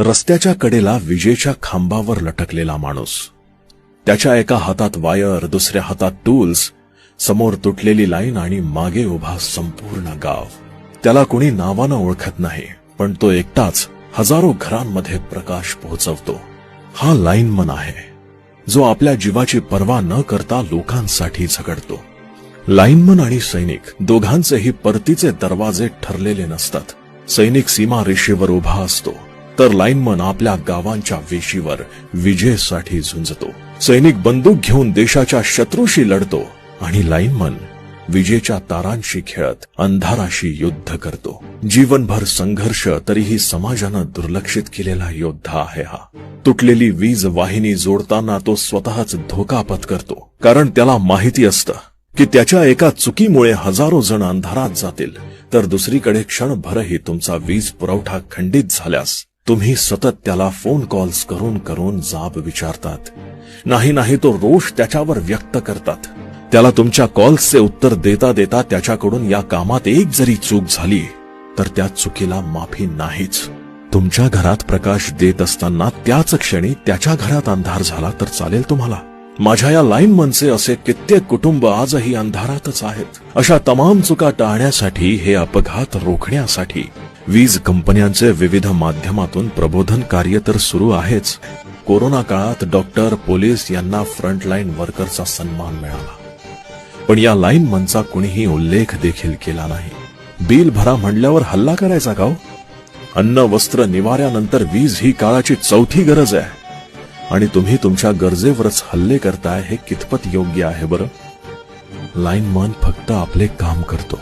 रस्त्याच्या कडेला विजेच्या खांबावर लटकलेला माणूस. त्याच्या एका हातात वायर दुसऱ्या हातात टूल्स समोर तुटलेली लाईन आणि मागे उभा संपूर्ण गाव. त्याला कोणी नावानं ओळखत नाही पण तो एकटाच हजारो घरांमध्ये प्रकाश पोहोचवतो. हा लाईनमन आहे जो आपल्या जीवाची पर्वा न करता लोकांसाठी झगडतो. लाईनमन आणि सैनिक दोघांचेही परतीचे दरवाजे ठरलेले नसतात. सैनिक सीमा रेषेवर उभा असतो. तर लाईनमन आपल्या गावांच्या वेशीवर विजेसाठी झुंजतो. सैनिक बंदूक घेऊन देशाच्या शत्रूशी लढतो आणि लाईनमन विजेच्या तारांशी खेळत अंधाराशी युद्ध करतो. जीवनभर संघर्ष तरीही समाजानं दुर्लक्षित केलेला योद्धा आहे हा. तुटलेली वीज वाहिनी जोडताना तो स्वतःच धोका पत्करतो. कारण त्याला माहिती असतं की त्याच्या एका चुकीमुळे हजारो जण अंधारात जातील. तर दुसरीकडे क्षणभरही तुमचा वीज पुरवठा खंडित झाल्यास तुम्ही सतत त्याला फोन कॉल्स करून करून जाब विचारतात. नाही नाही तो रोष त्याच्यावर व्यक्त करतात. त्याला तुमच्या कॉल्सचे उत्तर देता देता त्याच्याकडून या कामात एक जरी चूक झाली तर त्या चुकीला माफी नाहीच. तुमच्या घरात प्रकाश देत असताना त्याच क्षणी त्याच्या घरात अंधार झाला तर चालेल तुम्हाला. माझ्या या लाईन मनचे असे कित्येक कुटुंब आजही अंधारातच आहेत. अशा तमाम चुका टाळण्यासाठी हे अपघात रोखण्यासाठी वीज कंपन्यांचे विविध माध्यमातून प्रबोधन कार्य तर सुरू आहेच. कोरोना काळात डॉक्टर पोलीस यांना फ्रंटलाईन वर्करचा सन्मान मिळाला. पण या लाईन मनचा कुणीही उल्लेख देखील केला नाही. बिल भरा म्हणल्यावर हल्ला करायचा का हो? अन्न वस्त्र निवाऱ्यानंतर वीज ही काळाची चौथी गरज आहे. आणि तुम्ही तुमच्या गरजेवरच हल्ले करताय हे कितपत योग्य आहे बरं? लाईनमन फक्त आपले काम करतो.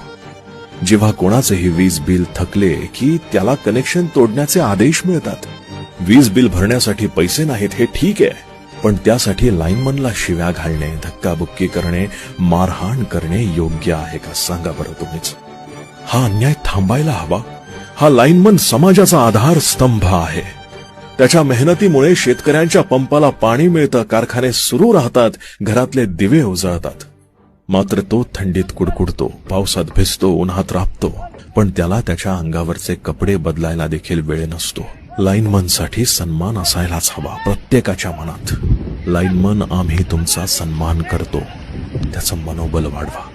जेव्हा कोणाचेही वीज बिल थकले की त्याला कनेक्शन तोडण्याचे आदेश मिळतात. वीज बिल भरण्यासाठी पैसे नाहीत हे ठीक आहे पण त्यासाठी लाईनमनला शिव्या घालणे धक्काबुक्की करणे मारहाण करणे योग्य आहे का सांगा बरं तुम्हीच. हा अन्याय थांबायला हवा. हा लाईनमन समाजाचा आधार स्तंभ आहे. त्याच्या मेहनतीमुळे शेतकऱ्यांच्या पंपाला पाणी मिळतं कारखाने सुरू राहतात घरातले दिवे उजळतात. मात्र तो थंडीत कुडकुडतो पावसात भिजतो उन्हात राबतो. पण त्याला त्याच्या अंगावरचे कपडे बदलायला देखील वेळ नसतो. लाईनमनसाठी सन्मान असायलाच हवा प्रत्येकाच्या मनात. लाईनमन आम्ही तुमचा सन्मान करतो. त्याचं मनोबल वाढवा.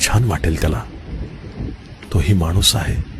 छान वाटेल त्याला. तोही माणूस आहे.